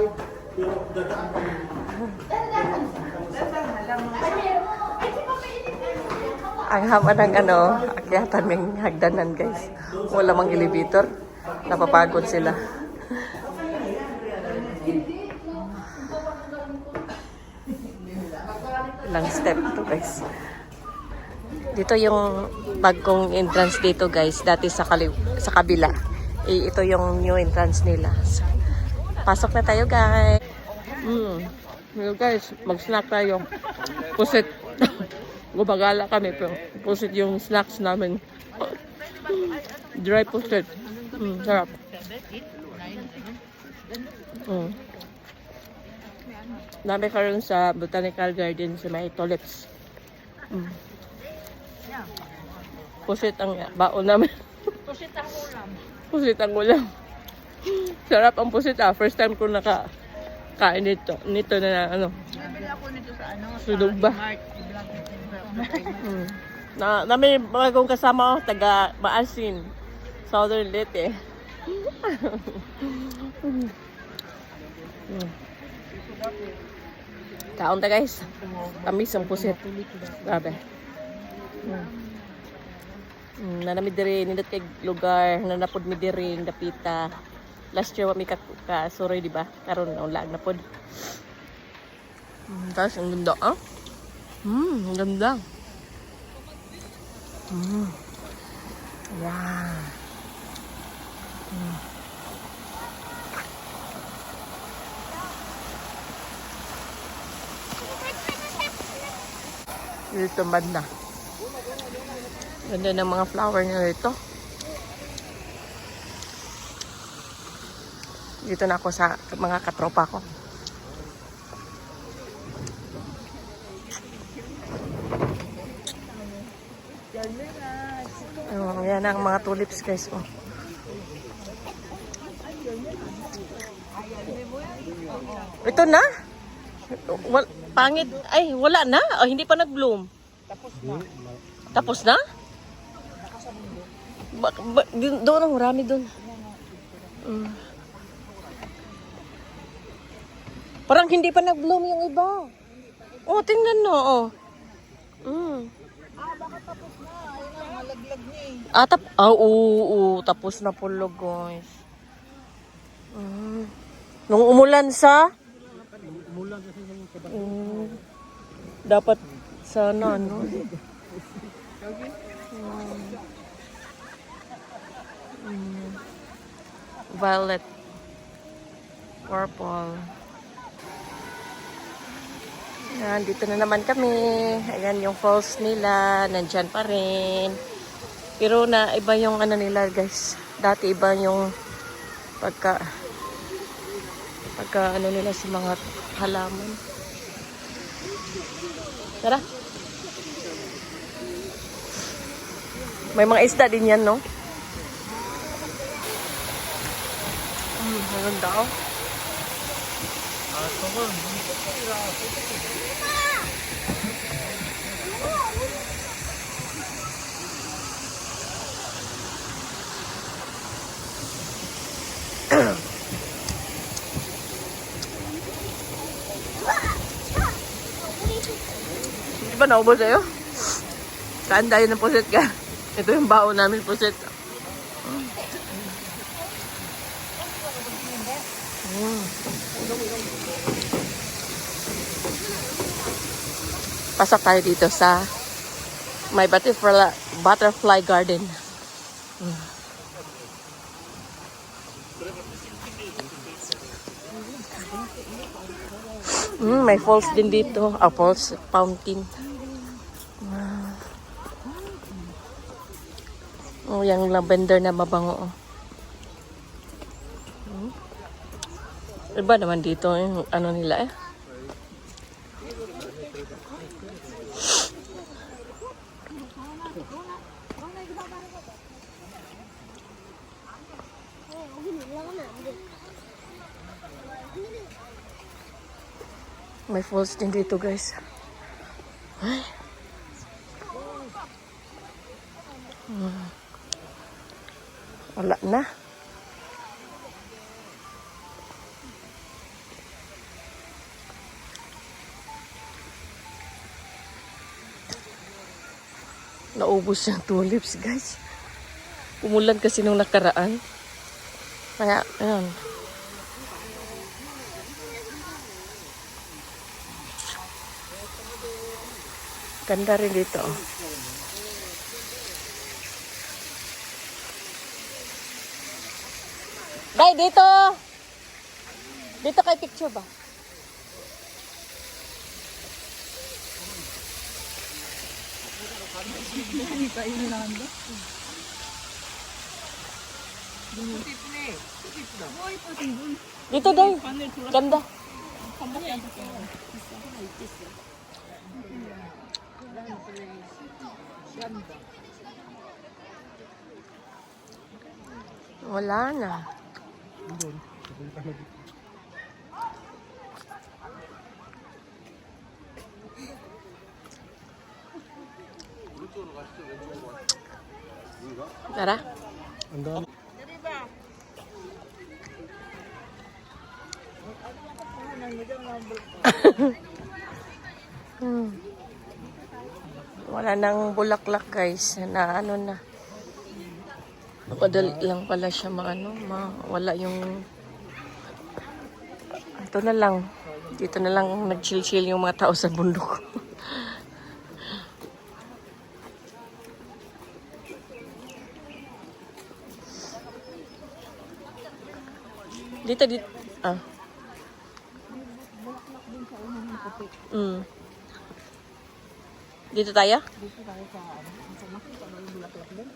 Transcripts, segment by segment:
Pero dadaan ka ng Ang haba ng ano, akyatan ng hagdanan guys. Wala mang elevator. Napapagod sila. Ilang step to guys. Dito yung bagong entrance dito guys. Dati sa, sa kabila. Eh, ito yung new entrance nila. Pasok na tayo guys. Mm. Hello guys, mag-snack tayo. Pusit. Gumagala kami pero pusit yung snacks namin. Dry pusit. Mm, sarap. Mm. Dami ka rin sa Botanical Garden sa may tulips. Mm. Pusit ang baon namin. Pusit ang ulam. Pusit ang ulam. Sarap ang pusit ah. First time ko naka kain nito. Nito na ano. Nabili ako nito sa ano, Sunog ba? Mm. Na, na may bagong kasama ko, taga Maasin. Southern Leyte. mm. Kaon ta guys. Tamis ang pusit. Grabe. Mm. Mm, nanami diri nindot kay lugar nanapod mi diri dapita. Last year wa mi ka, ka suroy di ba? Karon wala na pod. Mm, tapos ang ganda ah. Hmm, ang ganda. Hmm. Wow. Hmm. Dito banda. Ganda ng mga flower nila ito. Dito na ako sa mga katropa ko. Oh, yan ang mga tulips guys. Oh. Ito na? Wal pangit. Ay, wala na. Oh, hindi pa nag-bloom. Tapos na. Ba, ba, din- doon ang marami doon. Mm. Parang hindi pa nag-bloom yung iba. Oh, tingnan no. Oh. Mm. Malaglag niya eh. Ah, tap ah, oo, oo, tapos na pala, guys. Mm. Nung umulan sa? Mm. Dapat sana, ano? Mm. Mm. Violet. Purple. Yan, dito na naman kami. Ayan yung falls nila. Nandyan pa rin. Pero na iba yung ano nila guys. Dati iba yung pagka pagka ano nila sa mga halaman. Tara. May mga isda din yan, no? Hmm, maganda oh. Di ba naubos sa'yo? Saan tayo ng pusit ka? Ito yung baon namin pusit. Mm. Pasok tayo dito sa may butterfly, butterfly garden. Mm. Mm, may falls din dito. Ah, falls fountain. Wow. Oh, yung lavender na mabango. Oh. Hmm. Iba naman dito yung ano nila eh. May falls din dito guys. Ay. Hmm. Wala na. Naubos yung tulips, guys. Umulan kasi nung nakaraan. Kaya, ayun. Ganda rin dito. Oh. Day, dito! Dito kay picture ba? Dito, Day. Ganda. Wala na. Tara. Hmm. Wala nang bulaklak guys na ano na. Madali lang pala siya maano, ma wala yung ito na lang. Dito na lang nag-chill-chill yung mga tao sa bundok. dito dito ah. Mm. Dito tayo? Asan?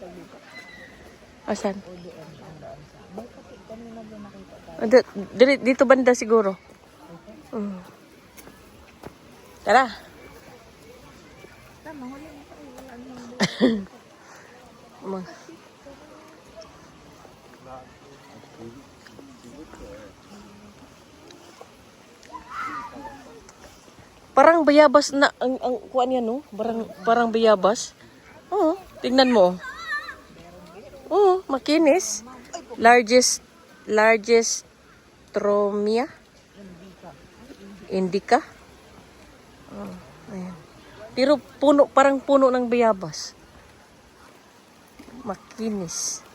Ah, di- diri- dito banda siguro. Mm. Tara. Mag- Parang bayabas na ang ang kuan yan no? Parang parang bayabas. Oo, tingnan mo. Makinis. Largest largest tromia indica. Oh, ayan. Pero puno parang puno ng bayabas. Makinis.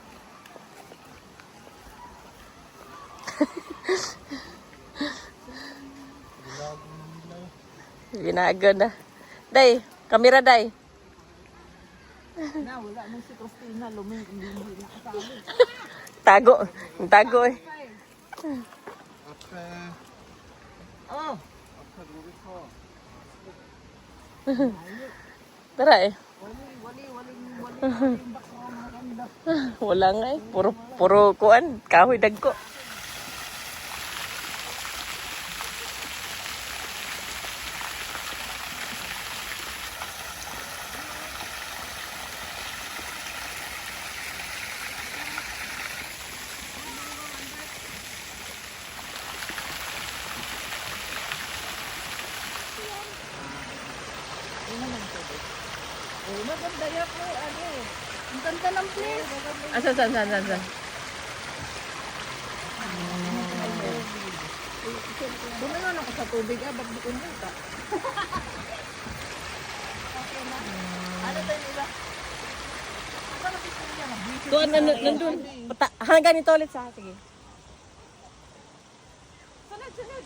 Ginago na. Day, kamera day. Na, wala nang si Christina. Luming, hindi na kasama. Tago. Tago eh. Oh, Tara eh. wali, wali, wali, wali. Wala nga eh. Puro, puro kuan. Kahoy dagko. Oh, maganda yan po. Ano eh. Ang ganda ng place. Asan, saan, saan, saan, saan? Bumangon ako sa tubig. Ah, ba't di ko nita? Ano tayo nila? Doon, nan, nandun. Hanggang nito ulit sa Sige. Sunod, sunod.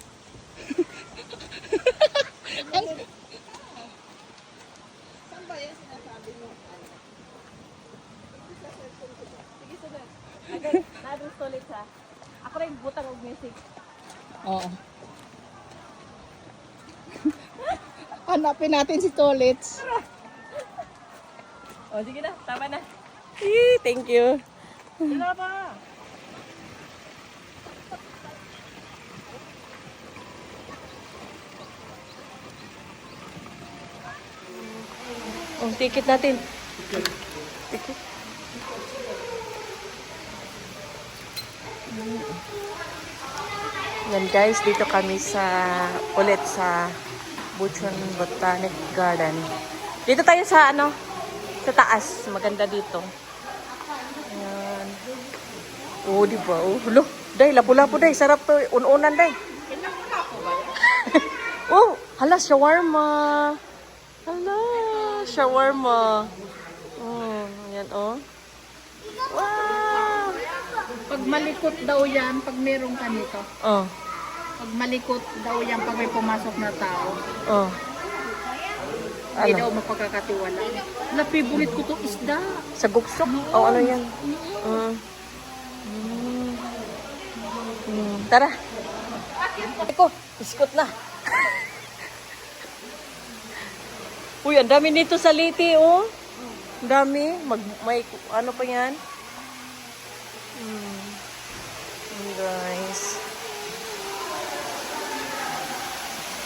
Saan ba yan sinasabi mo? Sige, sunod. Hanggang, nandun sa ulit sa. Ako rin butang og music. Oo. Hanapin natin si Tolits. O, sige na. Tama na. Eh, thank you. Wala pa. Oh, ticket natin. Yan guys, dito kami sa ulit sa Buchon Botanic Garden. Dito tayo sa ano, sa taas. Maganda dito. Ayan. Oh, di ba? Oh, lo, day, lapu-lapu day. Sarap to. Un-unan day. oh, hala, shawarma. Hala, shawarma. Yan, oh. Wow! Pag malikot daw yan, pag meron ka nito. Oh, Pag malikot daw yan, pag may pumasok na tao. oh. Hindi Ano? daw mapagkakatiwala. Na favorite ko to isda. Sa guksok? Oh, ano yan? Mm. Mm. Mm. Tara. Eko, biskot na. Uy, ang dami nito sa Liti, oh. Ang dami. Mag, may, ano pa yan? Mm. Mm, guys.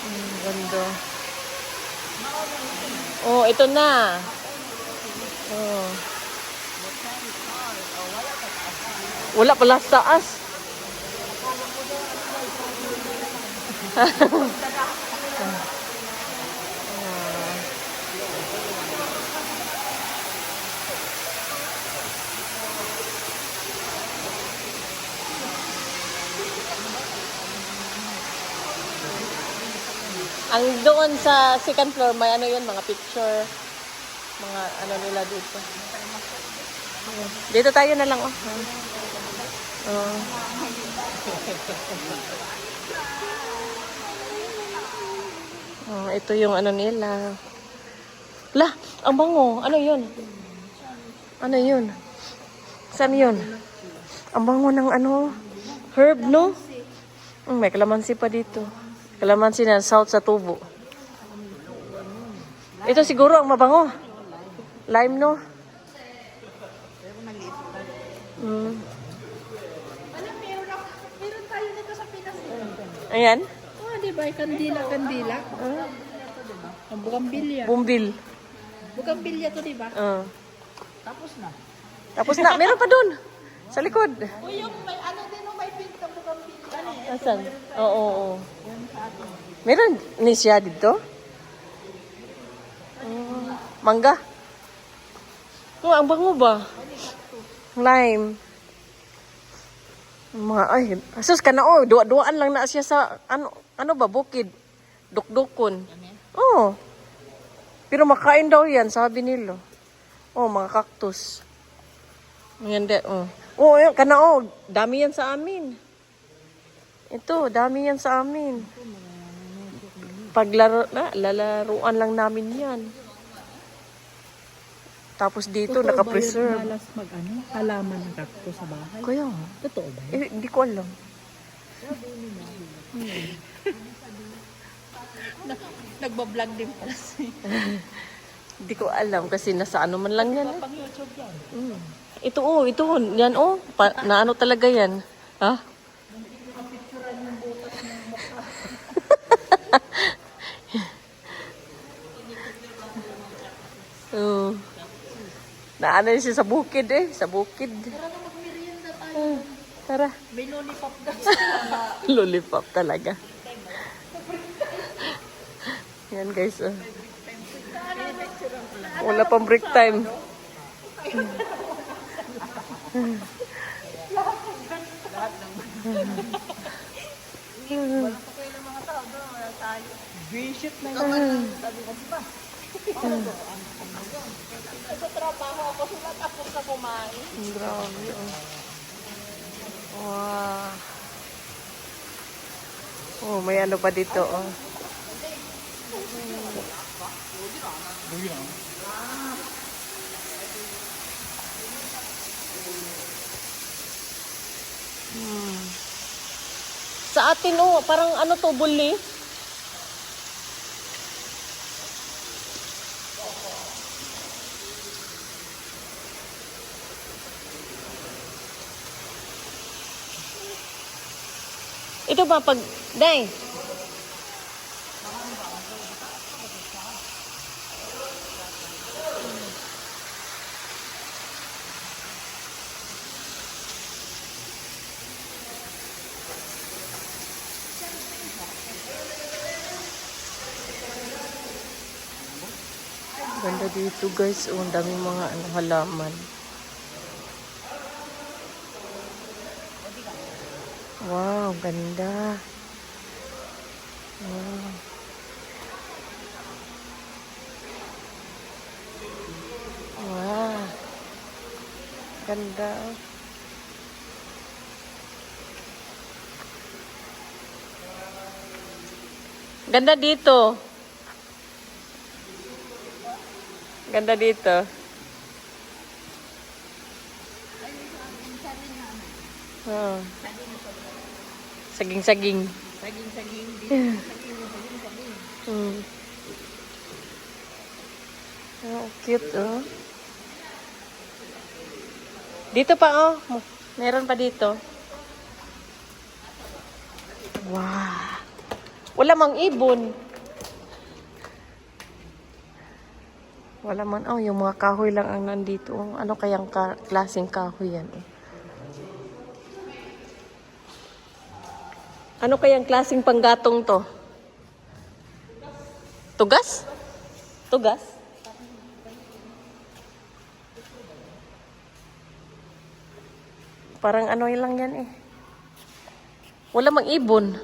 Mm, ganda. Oh, ito na. Oh. Wala pala sa taas. Ang doon sa second floor, may ano yun, mga picture. Mga ano nila dito. Dito tayo na lang, oh. Oh. Oh, ito yung ano nila. La, ang bango. Ano yun? Ano yun? Saan yun? Ang bango ng ano? Herb, no? Mm, may kalamansi pa dito. Kalamansi na south sa tubo. Ito siguro ang mabango. Lime, no? Mm. Ayan. Oh, di ba? Kandila, kandila. Ah, Ang bugambilya. bumbil. Bugambilya to, di ba? Ah. Tapos na. Tapos na, meron pa dun. Sa likod. O yung may ano din, oh, may pinta bugambilya. Ano yan? Asan? Oo, oo, oo. Meron ni siya dito? Mm, mangga? Oh, ang bango ba? Lime. Mga, ay, asus ka na, oh, duwa-duwaan lang na siya sa, ano, ano ba, bukid? Dukdukon. Oo. Oh. Pero makain daw yan, sabi nila. Oh, mga cactus. Yan de, oh. Oh, yan, kana, oh, dami yan sa amin. Ito, dami yan sa amin. Paglaro na, lalaruan lang namin yan. Tapos dito, naka-preserve. Malas mag ano, halaman ng kakto sa bahay. Kaya, Totoo ba? eh, hindi ko alam. Nagbablog din pala si Hindi ko alam kasi nasa ano man lang yan. eh. Pang YouTube yan. Mm. Ito oh, ito oh, yan oh, pa, na ano talaga yan. Ha? oh. Na ano siya sa bukid eh, sa bukid. Tara na magmerienda tayo. Ah, tara. May lollipop ka. Lollipop talaga. Yan guys. Oh. Wala pang break time. Visit na naman. Sabi ko, ba? Sa trabaho ako, sila tapos na kumain. Grabe oh. Wow. Oh, may ano pa dito oh. Hmm. Sa atin oh, parang ano to, bully? Ito ba pag... Day. Ganda dito guys. Oh, ang daming mga ano, halaman. Wow, ganda. Wow. Wow. Ganda. Ganda dito. Ganda dito. Oh. Saging-saging. Saging-saging dito. Saging, saging, saging. Hmm. Oh, cute, oh. Dito pa, oh. Meron pa dito. Wow. Wala mang ibon. Wala man. Oh, yung mga kahoy lang ang nandito. Ano kayang ka klaseng kahoy yan? Eh? Ano kayang klaseng panggatong to? Tugas? Tugas? Parang ano lang yan eh. Wala mang ibon.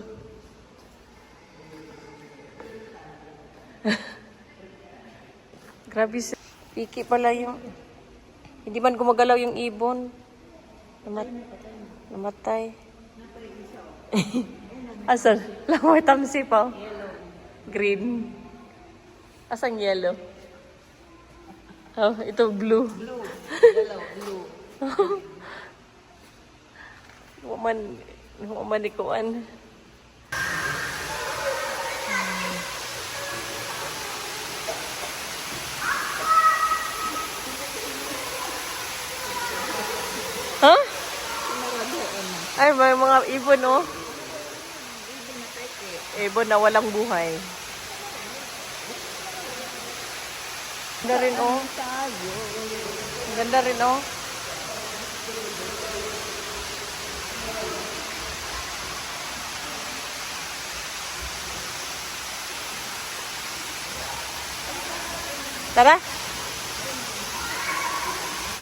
Grabe si Piki pala yung... Hindi man gumagalaw yung ibon. Namat namatay. Asan? Lamay tamsi pa. Green. Asang yellow? Oh, ito blue. Blue. Yellow, blue. Waman, waman ikuan. Ha? Ay, may mga ibon, oh. Ibon na walang buhay. Ganda rin, oh. Ganda rin, oh. Tara.